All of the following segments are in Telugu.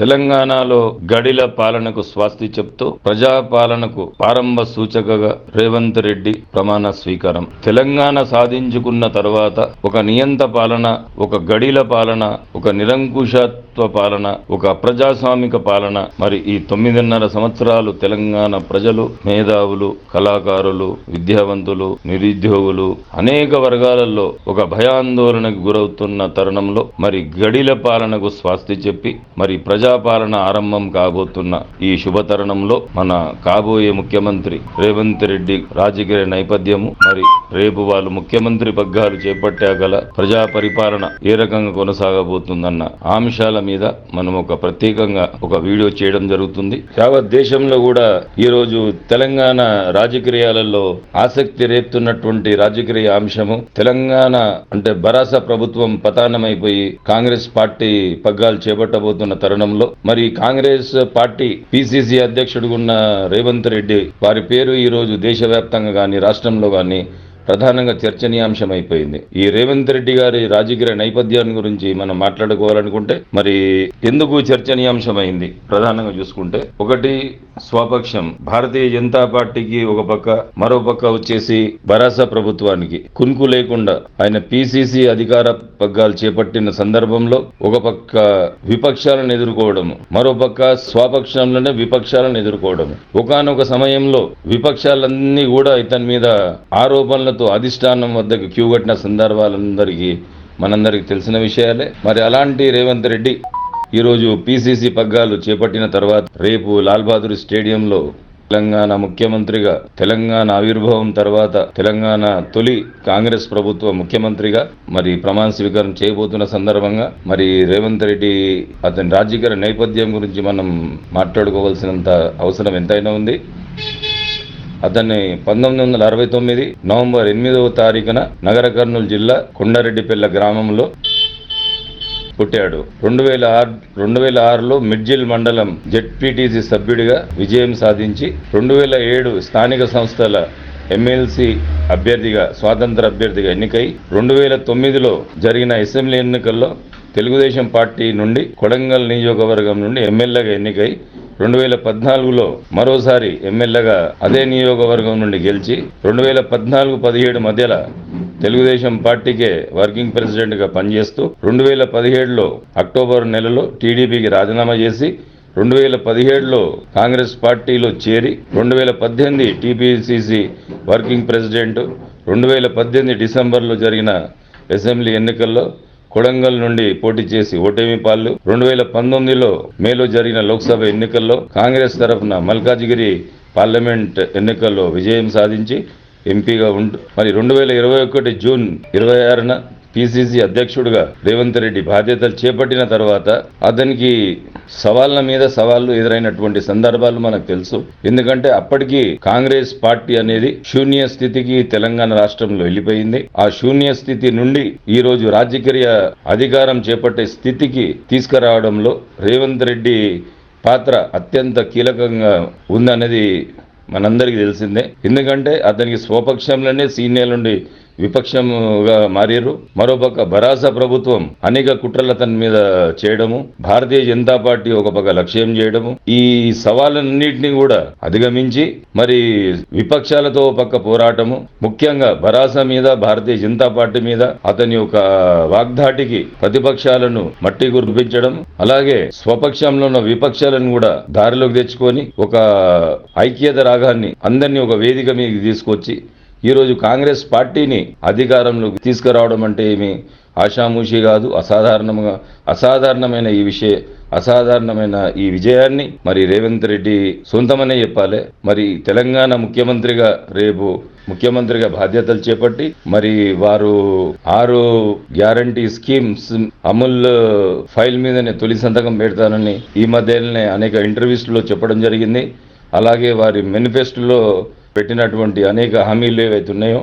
తెలంగాణలో గడిల పాలనకు స్వాస్తి చెప్తూ ప్రజాపాలనకు ప్రారంభ సూచకగా రేవంత్ రెడ్డి ప్రమాణ స్వీకారం. తెలంగాణ సాధించుకున్న తర్వాత ఒక నియంత పాలన ఒక గడిల పాలన ఒక నిరంకుశత్వ పాలన ఒక ప్రజాస్వామిక పాలన మరి ఈ తొమ్మిదిన్నర సంవత్సరాలు తెలంగాణ ప్రజలు మేధావులు కళాకారులు విద్యావంతులు నిరుద్యోగులు అనేక వర్గాలలో ఒక భయాందోళనకు గురవుతున్న తరుణంలో మరి గడిల పాలనకు స్వాస్తి చెప్పి మరి ప్రజాపాలన ఆరంభం కాబోతున్న ఈ శుభతరుణంలో మన కాబోయే ముఖ్యమంత్రి రేవంత్ రెడ్డి రాజకీయ నేపథ్యము మరి రేపు వాళ్ళు ముఖ్యమంత్రి పగ్గాలు చేపట్టా గల ప్రజా పరిపాలన ఏ రకంగా జరుగుతుందన్న అంశాల మీద మనం ఒక ప్రత్యేకంగా ఒక వీడియో చేయడం జరుగుతుంది. యావత్ దేశంలో కూడా ఈ రోజు తెలంగాణ రాజకీయాలలో ఆసక్తి రేపుతున్నటువంటి రాజకీయ అంశము తెలంగాణ అంటే బరాస ప్రభుత్వం పతానమైపోయి కాంగ్రెస్ పార్టీ పగ్గాలు చేపట్టబోతున్న తరుణంలో మరి కాంగ్రెస్ పార్టీ పిసిసి అధ్యక్షుడు ఉన్న రేవంత్ రెడ్డి వారి పేరు ఈ రోజు దేశవ్యాప్తంగా కానీ రాష్ట్రంలో కానీ ప్రధానంగా చర్చనీయాంశం అయిపోయింది ఈ రేవంత్ రెడ్డి గారి రాజకీయ నేపథ్యాన్ని గురించి మనం మాట్లాడుకోవాలనుకుంటే మరి ఎందుకు చర్చనీయాంశమైంది? ప్రధానంగా చూసుకుంటే ఒకటి స్వపక్షం. భారతీయ జనతా పార్టీకి ఒక పక్క మరో పక్క వచ్చేసి బరాసా ప్రభుత్వానికి. కునుకు లేకుండా ఆయన పిసిసి అధికార పగ్గాలు చేపట్టిన సందర్భంలో ఒక పక్క విపక్షాలను ఎదుర్కోవడము మరో పక్క స్వపక్షంలోనే విపక్షాలను ఎదుర్కోవడము. ఒకానొక సమయంలో విపక్షాలన్నీ కూడా ఇతని మీద ఆరోపణలు ఆరోపణలతో అధిష్టానం వద్దకు క్యూ కట్టిన సందర్భాలందరికీ మనందరికీ తెలిసిన విషయాలే. మరి అలాంటి రేవంత్ రెడ్డి ఈరోజు పిసిసి పగ్గాలు చేపట్టిన తర్వాత రేపు లాల్ బహదూర్ స్టేడియంలో తెలంగాణ ముఖ్యమంత్రిగా తెలంగాణ ఆవిర్భావం తర్వాత తెలంగాణ తొలి కాంగ్రెస్ ప్రభుత్వ ముఖ్యమంత్రిగా మరి ప్రమాణ స్వీకారం చేయబోతున్న సందర్భంగా మరి రేవంత్ రెడ్డి అతని రాజకీయ నేపథ్యం గురించి మనం మాట్లాడుకోవాల్సినంత అవసరం ఎంతైనా ఉంది. అతన్ని పంతొమ్మిది వందల అరవై తొమ్మిది నవంబర్ ఎనిమిదవ తారీఖున నగర కర్నూలు జిల్లా కొండారెడ్డిపల్లె గ్రామంలో పుట్టాడు. రెండు వేల ఆరు రెండు వేల ఆరులో మిడ్జిల్ మండలం జెడ్పీటీసీ సభ్యుడిగా విజయం సాధించి రెండు వేల ఏడు స్థానిక సంస్థల ఎమ్మెల్సీ అభ్యర్థిగా స్వాతంత్ర అభ్యర్థిగా ఎన్నికై రెండు వేల తొమ్మిదిలో జరిగిన అసెంబ్లీ ఎన్నికల్లో తెలుగుదేశం పార్టీ నుండి కొడంగల్ నియోజకవర్గం నుండి ఎమ్మెల్యేగా ఎన్నికై రెండు వేల పద్నాలుగులో మరోసారి ఎమ్మెల్యేగా అదే నియోగవర్గం నుండి గెలిచి రెండు వేల పద్నాలుగు పదిహేడు మధ్యలో తెలుగుదేశం పార్టీకే వర్కింగ్ ప్రెసిడెంట్గా పనిచేస్తూ రెండు వేల పదిహేడులో అక్టోబర్ నెలలో టీడీపీకి రాజీనామా చేసి రెండు వేల పదిహేడులో కాంగ్రెస్ పార్టీలో చేరి రెండు వేల పద్దెనిమిది టీపీసీసీ వర్కింగ్ ప్రెసిడెంట్ రెండు వేల పద్దెనిమిది డిసెంబర్లో జరిగిన అసెంబ్లీ ఎన్నికల్లో కొడంగల్ నుండి పోటీ చేసి ఓటమి పాలు రెండు వేల పంతొమ్మిదిలో మేలో జరిగిన లోక్సభ ఎన్నికల్లో కాంగ్రెస్ తరఫున మల్కాజిగిరి పార్లమెంట్ ఎన్నికల్లో విజయం సాధించి ఎంపీగా ఉంటూ మరి రెండు వేల ఇరవై ఒకటి జూన్ ఇరవై ఆరున పిసిసి అధ్యక్షుడిగా రేవంత్ రెడ్డి బాధ్యతలు చేపట్టిన తర్వాత అతనికి సవాళ్ళ మీద సవాళ్ళు ఎదురైనటువంటి సందర్భాలు మనకు తెలుసు. ఎందుకంటే అప్పటికి కాంగ్రెస్ పార్టీ అనేది శూన్య స్థితికి తెలంగాణ రాష్ట్రంలో వెళ్ళిపోయింది. ఆ శూన్య స్థితి నుండి ఈ రోజు రాజకీయ అధికారం చేపట్టే స్థితికి తీసుకురావడంలో రేవంత్ రెడ్డి పాత్ర అత్యంత కీలకంగా ఉందనేది మనందరికీ తెలిసిందే. ఎందుకంటే అతనికి స్వపక్షంలోనే సీనియర్ నుండి విపక్షంగా మారారు మరోపక్క భరాస ప్రభుత్వం అనేక కుట్రల తన మీద చేయడము భారతీయ జనతా పార్టీ ఒక పక్క లక్ష్యం చేయడము ఈ సవాళ్ళన్నింటినీ కూడా అధిగమించి మరి విపక్షాలతో పక్క పోరాటము ముఖ్యంగా భరాస మీద భారతీయ జనతా పార్టీ మీద అతని యొక్క వాగ్దాటికి ప్రతిపక్షాలను మట్టి గుర్పించడం అలాగే స్వపక్షంలో ఉన్న విపక్షాలను కూడా దారిలోకి తెచ్చుకొని ఒక ఐక్యత రాగాన్ని అందరినీ ఒక వేదిక మీద తీసుకొచ్చి ఈరోజు కాంగ్రెస్ పార్టీని అధికారంలోకి తీసుకురావడం అంటే ఏమి? ఆషామూషి కాదు అసాధారణంగా అసాధారణమైన ఈ విషయ అసాధారణమైన ఈ విజయాన్ని మరి రేవంత్ రెడ్డి సొంతమనే చెప్పాలి. మరి తెలంగాణ ముఖ్యమంత్రిగా రేపు ముఖ్యమంత్రిగా బాధ్యతలు చేపట్టి మరి వారు ఆరు గ్యారంటీ స్కీమ్స్ అమూల్ ఫైల్ మీదనే తొలి సంతకం పెడతానని ఈ మధ్యనే అనేక ఇంటర్వ్యూస్లో చెప్పడం జరిగింది. అలాగే వారి మేనిఫెస్టోలో పెట్టినటువంటి అనేక హామీలు ఏవైతే ఉన్నాయో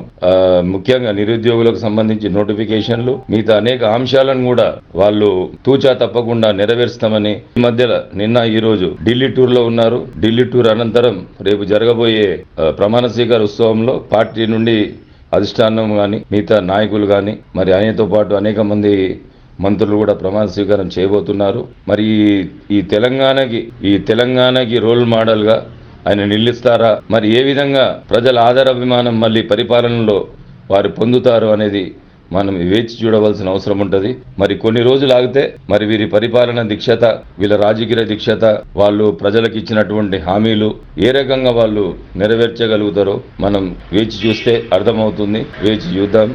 ముఖ్యంగా నిరుద్యోగులకు సంబంధించి నోటిఫికేషన్లు మిగతా అనేక అంశాలను కూడా వాళ్ళు తూచా తప్పకుండా నెరవేరుస్తామని ఈ మధ్యలో నిన్న ఈ రోజు ఢిల్లీ టూర్లో ఉన్నారు. ఢిల్లీ టూర్ అనంతరం రేపు జరగబోయే ప్రమాణ స్వీకార ఉత్సవంలో పార్టీ నుండి అధిష్టానం కానీ మిగతా నాయకులు కానీ మరి ఆయనతో పాటు అనేక మంది మంత్రులు కూడా ప్రమాణ స్వీకారం చేయబోతున్నారు. మరి ఈ- తెలంగాణకి ఈ తెలంగాణకి రోల్ మోడల్గా ఆయన నిలుస్తారా? మరి ఏ విధంగా ప్రజల ఆదరాభిమానం మళ్ళీ పరిపాలనలో వారు పొందుతారు అనేది మనం వేచి చూడవలసిన అవసరం ఉంటది. మరి కొన్ని రోజులు ఆగితే మరి వీరి పరిపాలన దీక్షత వీళ్ళ రాజకీయ దీక్షత వాళ్ళు ప్రజలకు ఇచ్చినటువంటి హామీలు ఏ రకంగా వాళ్ళు నెరవేర్చగలుగుతారో మనం వేచి చూస్తే అర్థమవుతుంది. వేచి చూద్దాం.